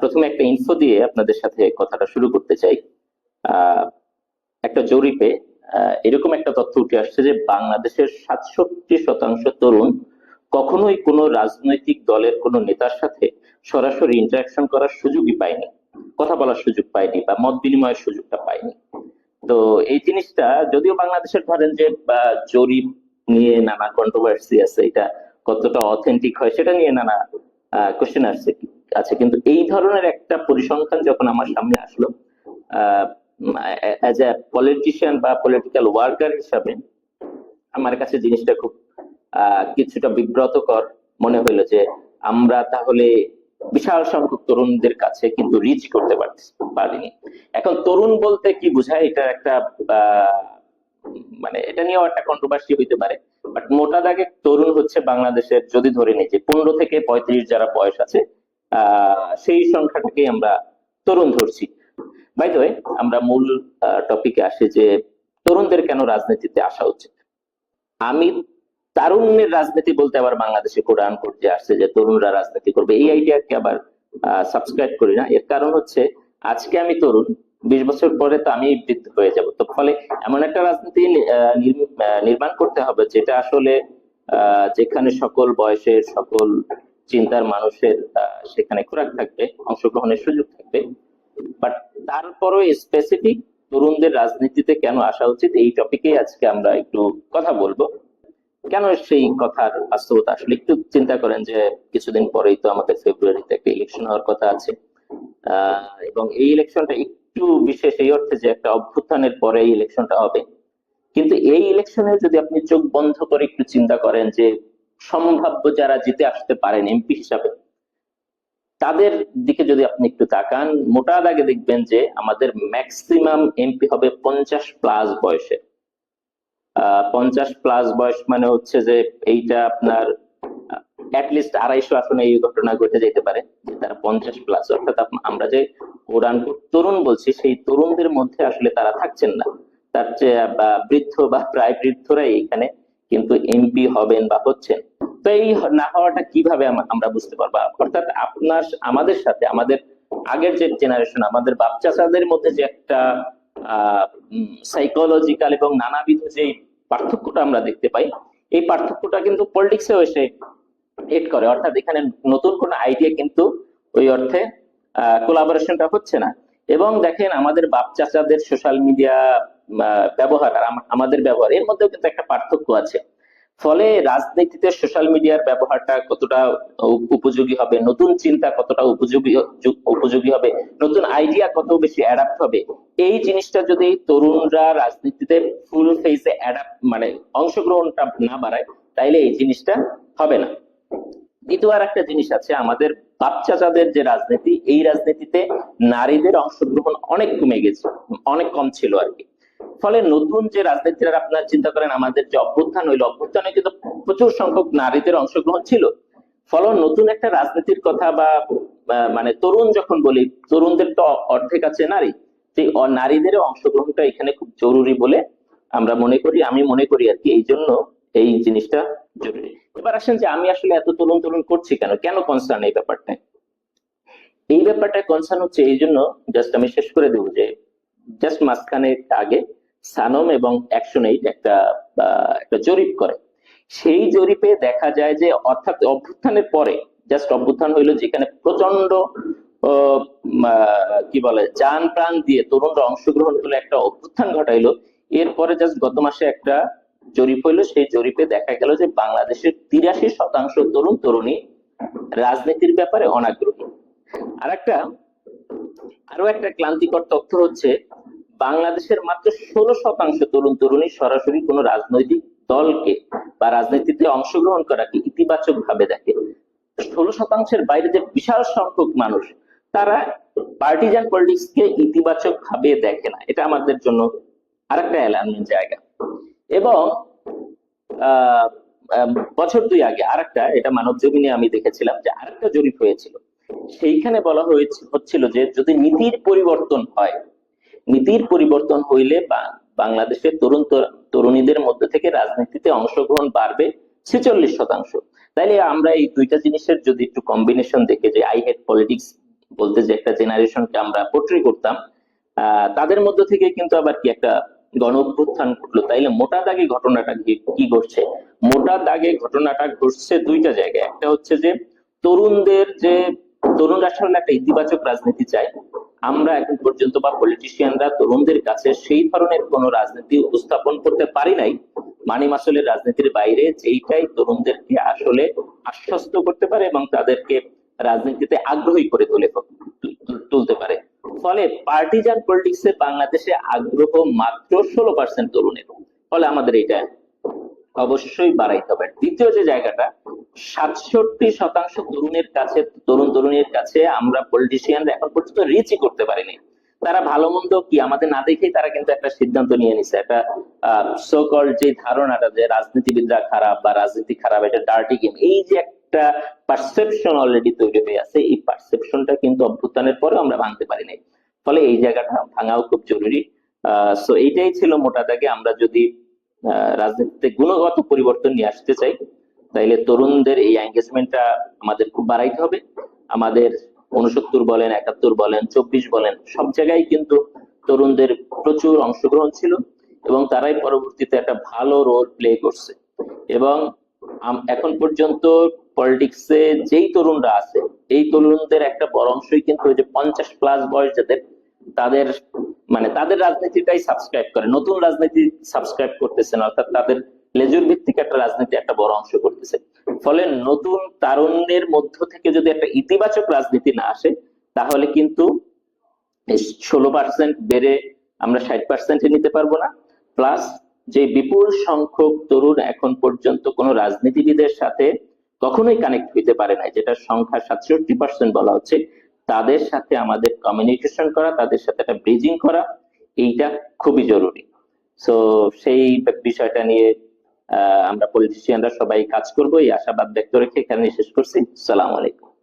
প্রথমে একটা ইনফো দিয়ে আপনাদের সাথে কথাটা শুরু করতে চাই। একটা জরিপে এরকম একটা তথ্য উঠে আসছে যে বাংলাদেশের সাতষট্টি শতাংশ তরুণ কখনোই কোনো রাজনৈতিক দলের কোনো নেতার সাথে সরাসরি ইন্টারাকশন করার সুযোগই পায়নি, কথা বলার সুযোগ পায়নি বা মত বিনিময়ের সুযোগটা পায়নি। তো এই জিনিসটা যদিও বাংলাদেশের ধরেন যে জরিপ নিয়ে নানা কন্ট্রোভার্সি আছে, এটা কতটা অথেন্টিক হয় সেটা নিয়ে নানা কোশ্চেন আসছে, আছে। কিন্তু এই ধরনের একটা পরিসংখ্যান যখন আমার সামনে আসলো অ্যাজ এ পলিটিশিয়ান বা পলিটিক্যাল ওয়ার্কার হিসাবে, আমার কাছে জিনিসটা খুব কিছুটা বিব্রতকর মনে হইল যে আমরা তাহলে বিশাল সংখ্যক তরুণদের কাছে কিন্তু রিচ করতে পারিনি। এখন তরুণ বলতে কি বোঝায়? এটা একটা মানে এটা নিয়েও একটা কন্ট্রোভার্সি হইতে পারে। বাট মোটা দাগে তরুণ হচ্ছে বাংলাদেশের, যদি ধরে নিই যে পনেরো থেকে পঁয়ত্রিশ যারা বয়স আছে সেই সংখ্যাটাকেই আমরা তরুণ ধরছি। বাই দ্য আমরা মূল টপিকে আসি যে তরুণদের কেন রাজনীতিতে আসা উচিত? আমি তারুণ্যের রাজনীতি বলতে আবার বাংলাদেশে কোরআন করতে আসছে যে তরুণরা রাজনীতি করবে। এই আইডিয়াকে আবার সাবস্ক্রাইব করি না। এর কারণ হচ্ছে, আজকে আমি তরুণ বিশ বছর পরে তো আমি বৃদ্ধ হয়ে যাব। তো ফলে এমন একটা রাজনীতি নির্মাণ করতে হবে যেটা আসলে যেখানে সকল বয়সের, সকল চিন্তার মানুষের সেখানে খোরাক থাকবে, অংশগ্রহণের সুযোগ থাকবে। বাট তারপরও স্পেসিফিক তরুণদের রাজনীতিতে কেন আসা উচিত এই টপিকে আজকে আমরা একটু কথা বলব। কেন সেই কথার বাস্তবতা? আসলে একটু চিন্তা করেন যে কিছুদিন পরেই তো আমাদের ফেব্রুয়ারিতে একটা ইলেকশন হওয়ার কথা আছে। এবং এই ইলেকশনটা একটু বিশেষ এই অর্থে যে একটা অভ্যুত্থানের পরে এই ইলেকশনটা হবে। কিন্তু এই ইলেকশনে যদি আপনি চোখ বন্ধ করে একটু চিন্তা করেন যে সম্ভাব্য যারা জিতে আসতে পারেন এমপি হিসাবে, তাদের দিকে যদি আপনি একটু তাকান, মোটা দাগে দেখবেন যে আমাদের ম্যাক্সিমাম এমপি হবে পঞ্চাশ প্লাস বয়সে। পঞ্চাশ প্লাস বয়স মানে হচ্ছে যে এইটা আপনার অ্যাটলিস্ট আড়াইশো আসনে এই ঘটনা ঘটে যেতে পারে তারা পঞ্চাশ প্লাস অর্থাৎ আমরা যে কোরআন তরুণ বলছি, সেই তরুণদের মধ্যে আসলে তারা থাকছেন না। তার চেয়ে, বা বৃদ্ধ বা প্রায় বৃদ্ধরাই এখানে কিন্তু এমপি হবেন বা হচ্ছেন। তো এই না হওয়াটা কীভাবে আমরা বুঝতে পারব? অর্থাৎ আপনার আমাদের সাথে, আমাদের আগের যে জেনারেশন আমাদের বাপ চাচাদের মধ্যে যে একটা সাইকোলজিক্যাল এবং নানাবিধ যে পার্থক্যটা আমরা দেখতে পাই, এই পার্থক্যটা কিন্তু পলিটিক্সেও এসে এড করে। অর্থাৎ এখানে নতুন কোনো আইডিয়া কিন্তু ওই অর্থে কোলাবোরেশনটা হচ্ছে না। এবং দেখেন আমাদের বাপ চাচাদের সোশ্যাল মিডিয়া ব্যবহার, আর আমাদের ব্যবহার, এর মধ্যেও কিন্তু একটা পার্থক্য আছে। ফলে রাজনীতিতে সোশ্যাল মিডিয়ার ব্যবহারটা কতটা উপযোগী হবে, নতুন চিন্তা কতটা উপযোগী উপযোগী হবে, নতুন আইডিয়া কত বেশি অ্যাডাপ্ট হবে, এই জিনিসটা যদি তরুণরা রাজনীতিতে ফুল ফেসে অ্যাডাপ্ট মানে অংশগ্রহণটা না বাড়ায়, তাইলে এই জিনিসটা হবে না। দ্বিতীয় আর একটা জিনিস আছে, আমাদের বাচ্চাদের যে রাজনীতি, এই রাজনীতিতে নারীদের অংশগ্রহণ অনেক কমে গেছে, অনেক কম ছিল আর কি। ফলে নতুন যে রাজনীতিরা আপনারা চিন্তা করেন, আমাদের যে অভ্যুত্থান হইল অভ্যুত্থানে কিন্তু প্রচুর সংখ্যক নারীদের অংশগ্রহণ ছিল। ফলে নতুন একটা রাজনীতির কথা বা বা মানে তরুণ যখন বলি, তরুণদের তো অর্ধেক আছে নারী, সেই নারীদের অংশগ্রহণটা এখানে খুব জরুরি বলে আমরা মনে করি, আমি মনে করি আর কি। এই জন্য এই জিনিসটা জরুরি এবার আসেন যে আমি আসলে এত করছি কেন? কেন কনসার্ন এই ব্যাপারটা? এই ব্যাপারটা কনসার্ন হচ্ছে এই জন্য জাস্ট আমি শেষ করে দেবো যে জাস্ট আগে সানম এবং অ্যাকশন এইট একটা একটা জরিপ করে। সেই জরিপে দেখা যায় যে অর্থাৎ অভ্যুত্থানের পরে জাস্ট অভ্যুত্থান হইল যেখানে প্রচণ্ড কি বলে যান প্রাণ দিয়ে তরুণরা অংশগ্রহণ করলে একটা অভ্যুত্থান ঘটাইলো। এরপরে জাস্ট গত মাসে একটা জরিপ হইল, সেই জরিপে দেখা গেল যে বাংলাদেশের তিরাশি শতাংশ তরুণ তরুণী রাজনীতির ব্যাপারে অনাগ্রহী। আর একটা আরও একটা ক্লান্তিকর তথ্য হচ্ছে, বাংলাদেশের মাত্র ষোলো শতাংশ তরুণ তরুণী সরাসরি কোনো রাজনৈতিক দলকে বা রাজনীতিতে অংশগ্রহণ করাকে ইতিবাচক ভাবে দেখে। ষোলো শতাংশের বাইরে যে বিশাল সংখ্যক মানুষ, তারা পার্টিজান পলিটিক্স কে ইতিবাচক ভাবে দেখে না। এটা আমাদের জন্য আরেকটা অ্যালার্মিং জায়গা। এবং বছর দুই আগে আরেকটা, এটা মানব জমিনে আমি দেখেছিলাম যে আরেকটা জরিপ হয়েছিল। সেইখানে বলা হয়েছে, হচ্ছিল যে যদি নীতির পরিবর্তন হয়, নীতির পরিবর্তন হইলে বাংলাদেশের তরুণ তরুণীদের মধ্যে থেকে রাজনীতিতে অংশগ্রহণ বাড়বে ছেচল্লিশ শতাংশ। তাইলে আমরা এই দুইটা জিনিসের যদি একটু কম্বিনেশন দেখে যে আই হেড পলিটিক্স বলতে যে একটা জেনারেশনকে আমরা পোট্রি করতাম তাদের মধ্যে থেকে কিন্তু আবার কি একটা গণ অভ্যুত্থান ঘটলো। তাইলে মোটা দাগে ঘটনাটা কি- ঘটছে? মোটা দাগে ঘটনাটা ঘটছে দুইটা জায়গায়। একটা হচ্ছে যে, তরুণদের যে, তরুণরা আসলে একটা ইতিবাচক রাজনীতি চায়। আমরা এখন পর্যন্ত বা পলিটিশিয়ানরা তরুণদের কাছে সেই ধরনের কোন রাজনীতি উপস্থাপন করতে পারি নাই। মানি মাসলের রাজনীতির বাইরে যেইটাই তরুণদেরকে আসলে আশ্বস্ত করতে পারে এবং তাদেরকে রাজনীতিতে আগ্রহী করে তুলে, তুলতে পারে। ফলে পার্টিজান পলিটিক্সে বাংলাদেশে আগ্রহ মাত্র ষোলো পার্সেন্ট তরুণের। ফলে আমাদের এটা অবশ্যই বাড়াইতে হবে। দ্বিতীয় যে জায়গাটা, সাতষট্টি শতাংশ তরুণের কাছে, তরুণ তরুণীর কাছে আমরা পলিটিশিয়ানরা এখন পর্যন্ত রিচই করতে পারিনি। তারা ভালো মন্দ কি আমাদের না দেখেই তারা কিন্তু একটা সিদ্ধান্ত নিয়ে নিছে। একটা সকল যে ধারণাটা যে রাজনীতিবিদরা খারাপ বা রাজনীতি খারাপ, এটা ডার্টি গেম এই যে একটা পারসেপশন অলরেডি তৈরি হয়ে আছে। এই পারসেপশনটা কিন্তু অভ্যুত্থানের পরে আমরা ভাঙতে পারি নাই। ফলে এই জায়গাটা ভাঙাও খুব জরুরি। সো এইটাই ছিল মোটা দাগে। আমরা যদি রাজনীতিতে গুণগত পরিবর্তন নিয়ে আসতে চাই, তাইলে তরুণদের এই এঙ্গেজমেন্টটা আমাদের খুব বাড়াইতে হবে। আমাদের উনসত্তর বলেন, একাত্তর বলেন, চব্বিশ বলেন, সব জায়গায় কিন্তু তরুণদের প্রচুর অংশগ্রহণ ছিল এবং তারাই পরবর্তীতে একটা ভালো রোল প্লে করছে। এবং এখন পর্যন্ত পলিটিক্সে যেই তরুণরা আছে, এই তরুণদের একটা বড় অংশই কিন্তু ওই যে পঞ্চাশ প্লাস বয়স যাদের, তাদের মানে তাদের রাজনীতিটাই সাবস্ক্রাইব করে। নতুন রাজনীতি সাবস্ক্রাইব করতেছে না, অর্থাৎ তাদের লেজুর ভিত্তিক একটা রাজনীতি একটা বড় অংশ করতেছে। ফলে নতুন তারুণ্যের মধ্য থেকে যদি একটা ইতিবাচক রাজনীতি না আসে, তাহলে কিন্তু ষোলো পার্সেন্ট বেড়ে আমরা ষাট পার্সেন্টে নিতে পারব না। প্লাস যে বিপুল সংখ্যক তরুণ এখন পর্যন্ত কোনো রাজনীতিবিদের সাথে কখনোই কানেক্ট হইতে পারে না যেটা সংখ্যা সাতষট্টি পার্সেন্ট বলা হচ্ছে। তাদের সাথে আমাদের কমিউনিকেশন করা, তাদের সাথে একটা ব্রিজিং করা, এইটা খুবই জরুরি। সো সেই বিষয়টা নিয়ে আমরা পলিটিশিয়ানরা সবাই কাজ করব, এই আশাবাদ ব্যক্ত রেখে এখানে শেষ করছি। সালাম আলাইকুম।